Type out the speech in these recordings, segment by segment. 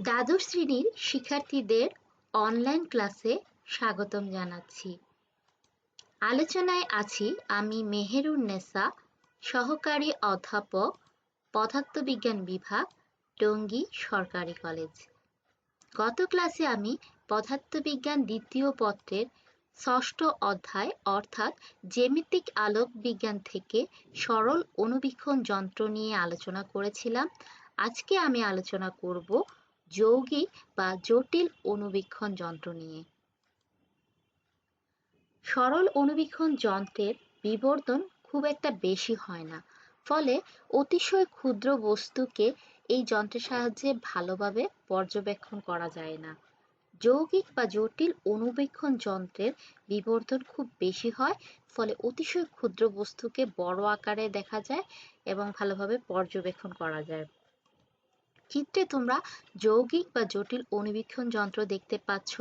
দ্বাদশ শ্রেণির শিক্ষার্থীদের অনলাইন ক্লাসে স্বাগতম জানাচ্ছি। আলোচনায় আছি আমি মেহেরুন্নেসা সহকারী অধ্যাপক, পদার্থবিজ্ঞান বিভাগ, টঙ্গী সরকারি কলেজ। গত ক্লাসে আমি পদার্থবিজ্ঞান দ্বিতীয় পত্রের ষষ্ঠ অধ্যায় অর্থাৎ জ্যামিতিক আলোক বিজ্ঞান থেকে সরল অনুবীক্ষণ যন্ত্র নিয়ে আলোচনা করেছিলাম। আজকে আমি আলোচনা করব যৌগিক বা জটিল অনুবীক্ষণ যন্ত্র নিয়ে। সরল অনুবীক্ষণ যন্ত্রের বিবর্ধন খুব একটা বেশি হয় না, ফলে অতিশয় ক্ষুদ্র বস্তুকে এই যন্ত্রের সাহায্যে ভালোভাবে পর্যবেক্ষণ করা যায় না। যৌগিক বা জটিল অনুবীক্ষণ যন্ত্রের বিবর্তন খুব বেশি হয়, ফলে অতিশয় ক্ষুদ্র বস্তুকে বড় আকারে দেখা যায় এবং ভালোভাবে পর্যবেক্ষণ করা যায়। চিত্রে তোমরা যৌগিক বা জটিল অনুবীক্ষণ যন্ত্র দেখতে পাচ্ছ।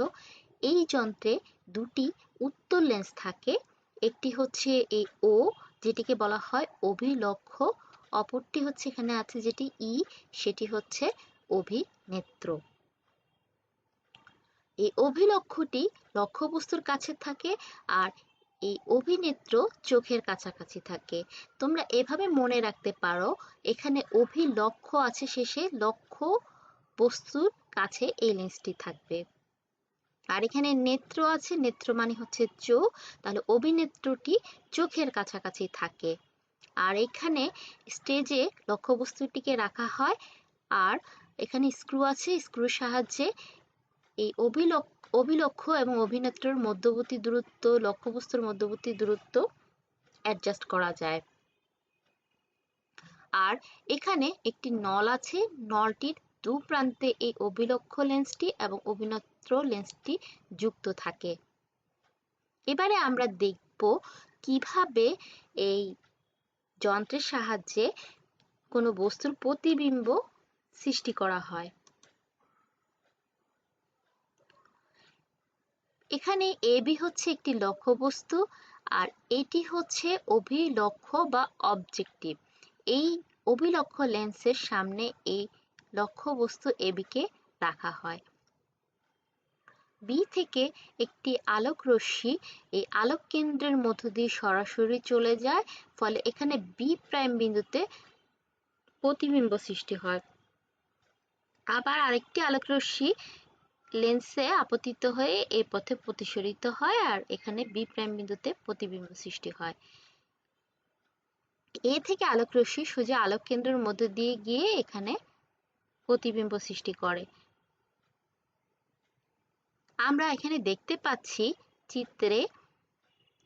এই যন্ত্রে দুটি উত্তর লেন্স থাকে। একটি হচ্ছে এই ও যেটিকে বলা হয় অভিলক্ষ। অপরটি হচ্ছে এখানে আছে যেটি ই সেটি হচ্ছে অভিনেত্র। এই অভিলক্ষটি লক্ষ্যবস্তুর কাছে থাকে আর এই অভিনেত্র চোখের কাছাকাছি থাকে। তোমরা এভাবে মনে রাখতে পারো, এখানে অভিলক্ষ আছে শেষে, লক্ষ্য বস্তুর কাছে এই লেন্সটি থাকবে। আর এখানে নেত্র আছে, নেত্র মানে হচ্ছে চোখ। তাহলে অভিনেত্রটি চোখের কাছাকাছি থাকে। আর এখানে স্টেজে লক্ষ্যবস্তুটিকে রাখা হয়। আর এখানে স্ক্রু আছে স্ক্রুর সাহায্যে এই অভিলক্ষ অভিলক্ষ এবং অভিনেত্রর মধ্যবর্তী দূরত্ব, লক্ষ্যবস্তুর মধ্যবর্তী দূরত্ব অ্যাডজাস্ট করা যায়। আর এখানে একটি নল আছে, নলটির দু প্রান্তে এই অভিলক্ষ লেন্সটি এবং অভিনেত্র লেন্সটি যুক্ত থাকে। এবারে আমরা দেখব কীভাবে এই যন্ত্রের সাহায্যে কোনো বস্তুর প্রতিবিম্ব সৃষ্টি করা হয়। এখানে এবি হচ্ছে একটি লক্ষ্যবস্তু আর এটি হচ্ছে অভিলক্ষ্য বা অবজেক্টিভ। এই অভিলক্ষ লেন্সের সামনে এই লক্ষ্যবস্তু এবিকে রাখা হয়। বি থেকে একটি আলোক রশ্মি এই আলোক কেন্দ্রের মধ্য দিয়ে সরাসরি চলে যায়, ফলে এখানে বি প্রাইম বিন্দুতে প্রতিবিম্ব সৃষ্টি হয়। আবার আরেকটি আলোক রশ্মি লেন্সে আপতিত হয়ে এই পথে প্রতিসরিত হয় আর এখানে বি প্রাইম বিন্দুতে প্রতিবিম্ব সৃষ্টি হয়। এ থেকে আলোক রশ্মি সোজা আলোক কেন্দ্রের মধ্যে দিয়ে গিয়ে এখানে প্রতিবিম্ব সৃষ্টি করে। আমরা এখানে দেখতে পাচ্ছি চিত্রে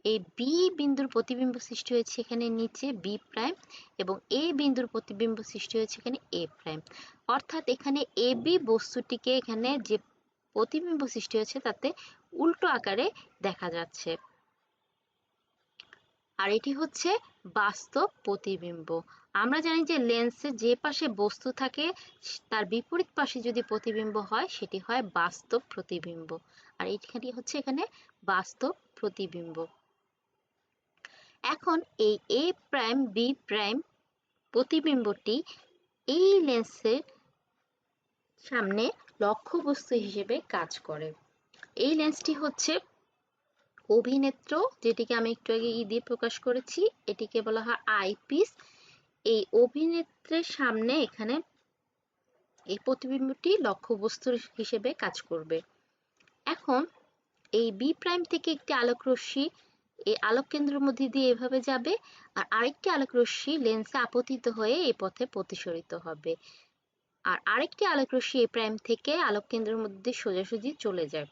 এই বি বিন্দুর প্রতিবিম্ব সৃষ্টি হয়েছে এখানে নিচে বি প্রাইম এবং এ বিন্দুর প্রতিবিম্ব সৃষ্টি হয়েছে এখানে এ প্রাইম অর্থাৎ এখানে এ বি বস্তুটিকে এখানে যে প্রতিবিম্ব সৃষ্টি হয়েছে তাতে উল্টো আকারে দেখা যাচ্ছে। আর এটি হচ্ছে বাস্তব প্রতিবিম্ব। আমরা জানি যে লেন্সে যে পাশে বস্তু থাকে, তার বিপরীত পাশে যদি প্রতিবিম্ব হয়, সেটি হয় বাস্তব প্রতিবিম্ব। আর এইখানে হচ্ছে এখানে বাস্তব প্রতিবিম্ব। এখন এই এ প্রাইম বি প্রাইম প্রতিবিম্বটি এই লেন্সের সামনে লক্ষ্যবস্তু হিসেবে কাজ করে। এই লেন্সটি হচ্ছে অভিনেত্র, যেটিকে আমি একটু আগে ই দিয়ে প্রকাশ করেছি। এটিকে বলা হয় আইপিস এই অভিনেত্রের সামনে এখানে এই প্রতিবিম্বটি লক্ষ্যবস্তুর হিসেবে কাজ করবে। এখন এই বি প্রাইম থেকে একটি আলোক রশ্মি এই আলোক কেন্দ্রের মধ্যে দিয়ে এভাবে যাবে আর আরেকটি আলোক রশ্মি লেন্সে আপতিত হয়ে এই পথে প্রতিসরিত হবে। আর আরেকটি আলোক রশ্মি প্রাইম থেকে আলোক কেন্দ্রের মধ্যে সোজাসুজি চলে যায়।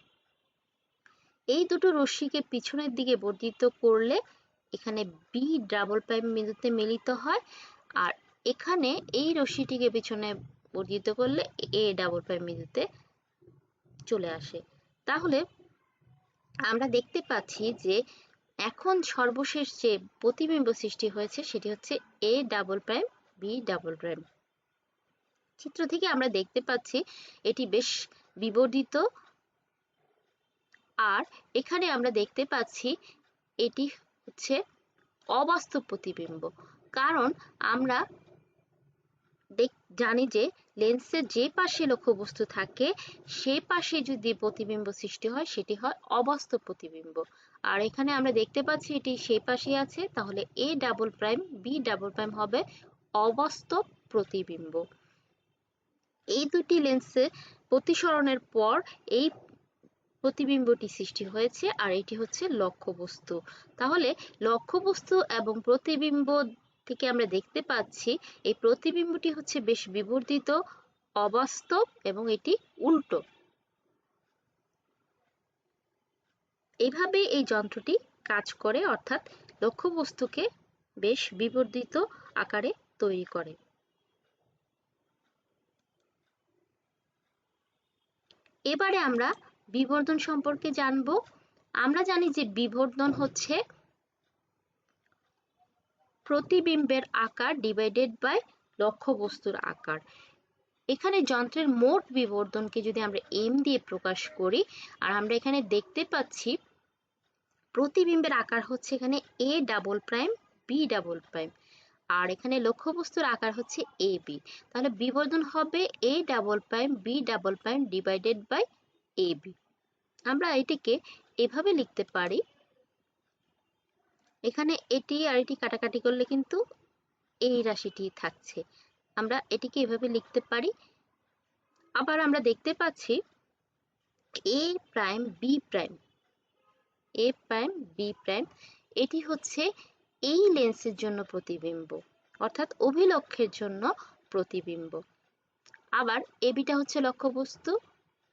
এই দুটো রশ্মিকে পিছনের দিকে বর্ধিত করলে এখানে বি ডাবল প্রাইম বিন্দুতে মিলিত হয় আর এখানে এই রশ্মিটিকে পিছনে বর্ধিত করলে এ ডাবল প্রাইম বিন্দুতে চলে আসে। তাহলে আমরা দেখতে পাচ্ছি যে এখন সর্বশেষ যে প্রতিবিম্ব সৃষ্টি হয়েছে সেটি হচ্ছে A double prime B double prime চিত্র থেকে আমরা দেখতে পাচ্ছি এটি বেশ বিবর্ধিত। আর এখানে আমরা দেখতে পাচ্ছি এটি হচ্ছে অবাস্তব প্রতিবিম্ব। কারণ আমরা জানি যে লেন্সের যে পাশে লক্ষ্যবস্তু থাকে, সে পাশে যদি প্রতিবিম্ব সৃষ্টি হয়, সেটি হয় অবাস্তব প্রতিবিম্ব। আর এখানে আমরা দেখতে পাচ্ছি এটি সেই পাশে আছে, তাহলে A double prime B double prime হবে অবাস্তব প্রতিবিম্ব। এই দুটি লেন্সে প্রতিসরণের পর এই প্রতিবিম্বটি সৃষ্টি হয়েছে, আর এটি হচ্ছে লক্ষ্যবস্তু। তাহলে লক্ষ্যবস্তু এবং প্রতিবিম্ব থেকে আমরা দেখতে পাচ্ছি, এই প্রতিবিম্বটি হচ্ছে বেশ বিবর্ধিত, অবাস্তব এবং এটি উল্টো। এভাবে এই যন্ত্রটি কাজ করে, অর্থাৎ লক্ষ্যবস্তুকে বেশ বিবর্ধিত আকারে তৈরি করে। এবারে আমরা বিবর্ধন সম্পর্কে জানব। আমরা জানি যে বিবর্ধন হচ্ছে প্রতিবিম্বের আকার ডিভাইডেড বাই লক্ষ্যবস্তুর আকার। এখানে যন্ত্রের মোট বিবর্ধনকে যদি আমরা এম দিয়ে প্রকাশ করি, আর আমরা এখানে দেখতে পাচ্ছি প্রতিবিম্বের আকার হচ্ছে এখানে A double prime B double prime আর এখানে লক্ষ্যবস্তুর আকার হচ্ছে এ বি তাহলে বিবর্ধন হবে A double prime B double prime divided by A B আমরা এটিকে এভাবে লিখতে পারি। এখানে এটি আর এটি কাটাকাটি করলে কিন্তু এই রাশিটি থাকছে। আমরা এটিকে এভাবে লিখতে পারি। আবার আমরা দেখতে পাচ্ছি A prime B prime A prime B prime এটি হচ্ছে এই লেন্সের জন্য প্রতিবিম্ব, অর্থাৎ অভিলক্ষের জন্য প্রতিবিম্ব। আবার এবিটা হচ্ছে লক্ষ্যবস্তু,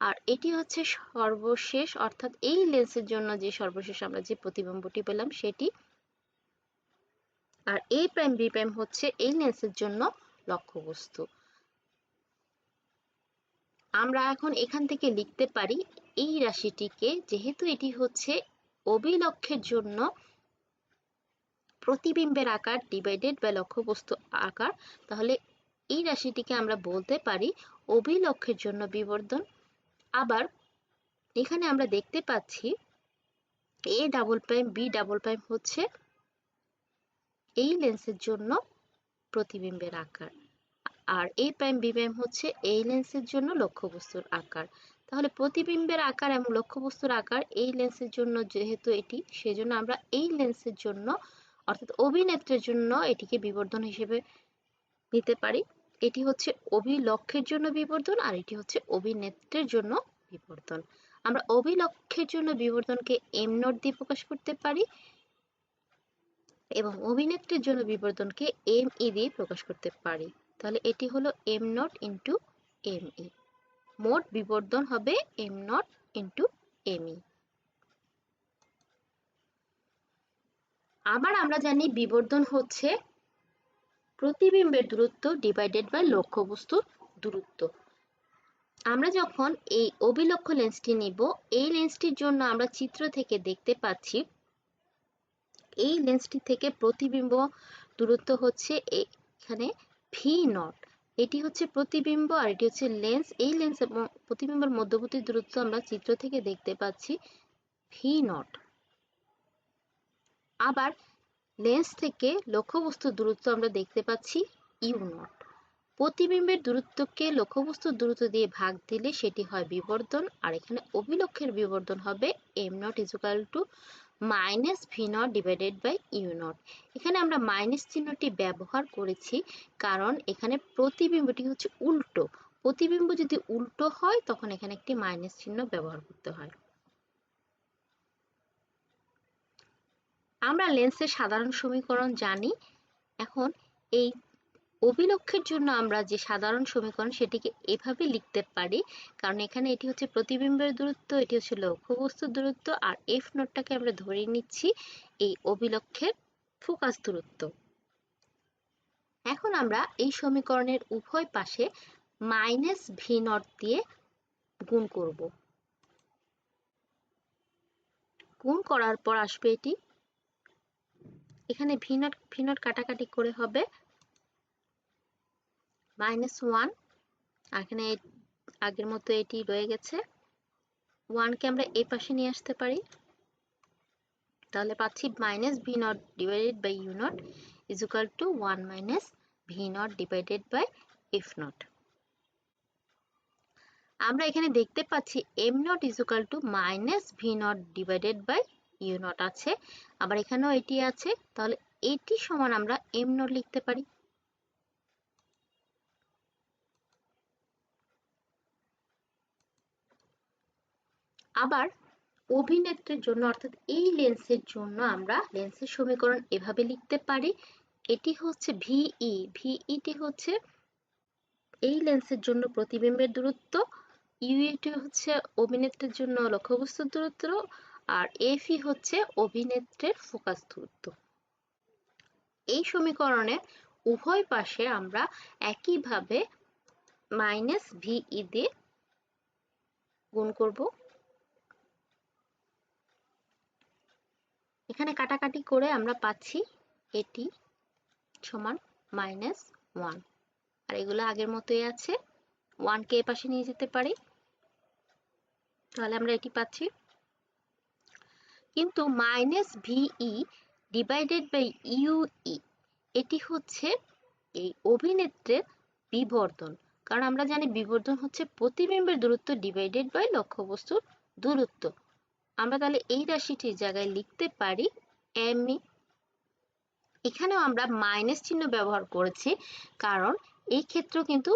আর এটি হচ্ছে সর্বশেষ, অর্থাৎ এই লেন্সের জন্য যে সর্বশেষ আমরা যে প্রতিবিম্বটি পেলাম সেটি। আর এ প্রাইম বি প্রাইম হচ্ছে এই লেন্সের জন্য লক্ষ্যবস্তু। আমরা এখন এখান থেকে লিখতে পারি এই রাশিটিকে, যেহেতু এটি হচ্ছে অভিলক্ষের জন্য প্রতিবিম্বের আকার ডিভাইডেড বাই লক্ষ্যবস্তু আকার, তাহলে এই রাশিটিকে আমরা বলতে পারি অভিলক্ষের জন্য বিবর্ধন আবার এখানে আমরা দেখতে পাচ্ছি A double prime B double prime হচ্ছে এই লেন্সের জন্য প্রতিবিম্বের আকার। আর এ প্রাইম বি প্রাইম হচ্ছে এই লেন্সের জন্য লক্ষ্যবস্তুর আকার। তাহলে প্রতিবিম্বের আকার এবং লক্ষ্যবস্তুর আকার এই লেন্সের জন্য যেহেতু এটি, সেজন্য আমরা এই লেন্সের জন্য অর্থাৎ অভিনেত্রের জন্য এটিকে বিবর্ধন হিসেবে নিতে পারি। এটি হচ্ছে অভিলক্ষের জন্য বিবর্ধন আর এটি হচ্ছে অভিনেত্রের জন্য বিবর্ধন। আমরা অভিলক্ষের জন্য বিবর্ধনকে এম নোট দিয়ে প্রকাশ করতে পারি এবং অভিনেত্রীর জন্য বিবর্ধনকে এম ই দিয়ে প্রকাশ করতে পারি। তাহলে এটি হলো M naught into M E মোট বিবর্ধন হবে M naught into M E আবার আমরা জানি বিবর্ধন হচ্ছে প্রতিবিম্বের দূরত্ব ডিভাইডেড বাই লক্ষ্যবস্তুর দূরত্ব। আমরা যখন এই অভিলক্ষ লেন্সটি নিব, এই লেন্সটির জন্য আমরা চিত্র থেকে দেখতে পাচ্ছি, এই লেন্সটি থেকে প্রতিবিম্ব দূরত্ব হচ্ছে এখানে ভি নট এটি হচ্ছে প্রতিবিম্ব আর এটি হচ্ছে লেন্স এই লেন্স এবং প্রতিবিম্বের মধ্যবর্তী দূরত্ব আমরা চিত্র থেকে দেখতে পাচ্ছি ভি নট আবার লেন্স থেকে লক্ষ্যবস্তুর দূরত্ব আমরা দেখতে পাচ্ছি ইউ নট। প্রতিবিম্বের দূরত্বকে লক্ষ্যবস্তুর দূরত্ব দিয়ে ভাগ দিলে সেটি হয় বিবর্ধন, আর এখানে অভিলক্ষের বিবর্ধন হবে M naught equal to minus V naught divided by U naught. এখানে আমরা মাইনাস চিহ্নটি ব্যবহার করেছি কারণ এখানে প্রতিবিম্বটি হচ্ছে উল্টো। প্রতিবিম্ব যদি উল্টো হয়, তখন এখানে একটি মাইনাস চিহ্ন ব্যবহার করতে হয়। আমরা লেন্সের সাধারণ সমীকরণ জানি। এখন এই অভিলক্ষের জন্য আমরা যে সাধারণ সমীকরণ সেটিকে এভাবে লিখতে পারি, কারণ এখানে এটি হচ্ছে প্রতিবিম্বের দূরত্ব, এটি হচ্ছে লক্ষ্যবস্তুর দূরত্ব, আর এফ নোটটাকে আমরা ধরে নিচ্ছি এই অভিলক্ষের ফোকাস দূরত্ব। এখন আমরা এই সমীকরণের উভয় পাশে মাইনাস ভি নট দিয়ে গুণ করব। গুণ করার পর আসবে এটি। এখানে ভি নট ভি নট কাটাকাটি করে হবে। মাইনাস ওয়ান এখানে আগের মতো এটি রয়ে গেছে। ওয়ানকে আমরা এই পাশে নিয়ে আসতে পারি। তাহলে পাচ্ছি minus V naught divided by U naught is equal to one minus V naught divided by F naught আমরা এখানে দেখতে পাচ্ছি M naught is equal to minus V naught divided by U naught আছে। আবার এখানেও এটি আছে। তাহলে এটি সমান আমরা এম নট লিখতে পারি। আবার অভিনেত্রীর জন্য, অর্থাৎ এই লেন্সের জন্য আমরা লেন্সের সমীকরণ এভাবে লিখতে পারি। এটি হচ্ছে ভিই ভিইটি হচ্ছে এই লেন্সের জন্য প্রতিবিম্বের দূরত্ব। ইউইটি হচ্ছে অভিনেত্রীর জন্য লক্ষ্যবস্তুর দূরত্ব। আর এফই হচ্ছে অভিনেত্রের ফোকাস দূরত্ব এই সমীকরণে উভয় পাশে আমরা একইভাবে মাইনাস ভিই দিয়ে গুণ করব। এখানে কাটাকাটি করে আমরা পাচ্ছি এটি সমান মাইনাস ওয়ান আর এগুলো আগের মতোই আছে। ওয়ানকে এ পাশে নিয়ে যেতে পারি। তাহলে আমরা এটি পাচ্ছি কিন্তু minus V E divided by U E এটি হচ্ছে এই অভিনেত্রের বিবর্ধন কারণ আমরা জানি বিবর্ধন হচ্ছে প্রতিবিম্বের দূরত্ব ডিভাইডেড বাই লক্ষ্যবস্তুর দূরত্ব। আমরা তাহলে এই রাশিটির জায়গায় লিখতে পারি এমই এখানেও আমরা মাইনাস চিহ্ন ব্যবহার করেছি, কারণ এই ক্ষেত্রেও কিন্তু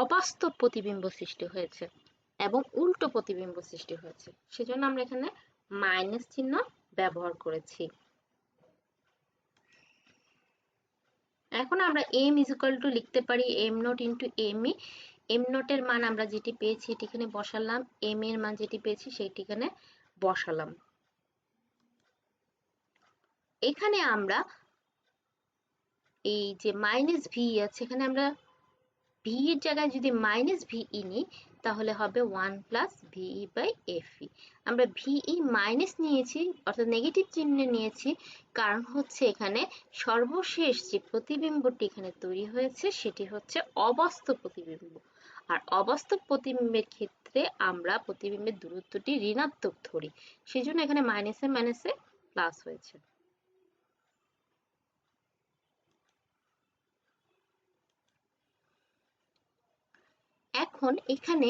অবাস্তব প্রতিবিম্ব সৃষ্টি হয়েছে। এবং উল্টো প্রতিবিম্ব সৃষ্টি হয়েছে। সেজন্য আমরা এখানে মাইনাস চিহ্ন ব্যবহার করেছি। এখন আমরা এম ইজ টু লিখতে পারি M naught into M E. M নটের মান আমরা যেটি পেয়েছি এটি এখানে বসালাম। এম এর মান যেটি পেয়েছি সেটি এখানে বসালাম। এখানে আমরা এই যে মাইনাস ভি আছে, এখানে আমরা ভি এর জায়গায় যদি মাইনাস ভিই নিই তাহলে হবে one plus V E by F E আমরা ভিই মাইনাস নিয়েছি, অর্থাৎ নেগেটিভ চিহ্ন নিয়েছি, কারণ হচ্ছে এখানে সর্বশেষ যে প্রতিবিম্বটি এখানে তৈরি হয়েছে, সেটি হচ্ছে অবাস্তব প্রতিবিম্ব। আর অবাস্তব প্রতিবিম্বের ক্ষেত্রে আমরা প্রতিবিম্বের দূরত্বটি ঋণাত্মক ধরি, সেজন্য এখানে মাইনাসে মাইনাসে প্লাস হয়েছে। এখন এখানে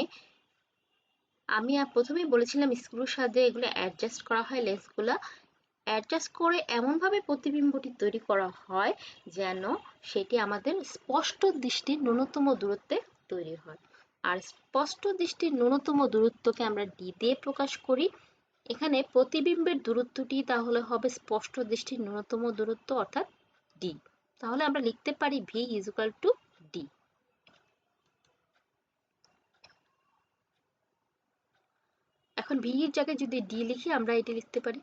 আমি প্রথমেই বলেছিলাম স্ক্রুর সাহায্যে এগুলো অ্যাডজাস্ট করা হয় লেন্সগুলো অ্যাডজাস্ট করে এমনভাবে প্রতিবিম্বটি তৈরি করা হয় যেন সেটি আমাদের স্পষ্ট দৃষ্টির ন্যূনতম দূরত্বে তৈরি হয়। আর স্পষ্ট দৃষ্টির ন্যূনতম দূরত্বকে আমরা ডি দিয়ে প্রকাশ করি। এখানে প্রতিবিম্বের দূরত্বটি তাহলে হবে স্পষ্ট দৃষ্টির ন্যূনতম দূরত্ব অর্থাৎ ডি তাহলে আমরা লিখতে পারি ভি ইজুকাল টু ডি এখন ভি এর জায়গায় যদি ডি লিখি, আমরা এটি লিখতে পারি।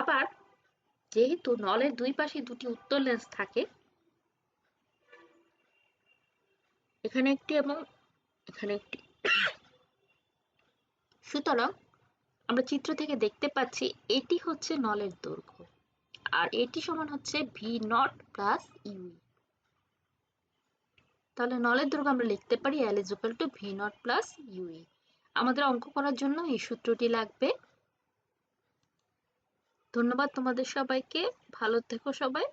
আবার যেহেতু নলের দুই পাশে দুটি উত্তর লেন্স থাকে, এখানে একটি এবং এখানে একটি। সুতরাং আমরা চিত্র থেকে দেখতে পাচ্ছি, এটি হচ্ছে নলের দৈর্ঘ্য, আর এটি সমান হচ্ছে ভি নট প্লাস ইউ তাহলে নলের দুর্গ আমরা লিখতে পারি L is to V naught plus U E আমাদের অঙ্ক করার জন্য এই সূত্রটি লাগবে। ধন্যবাদ তোমাদের সবাইকে। ভালো থেকো সবাই।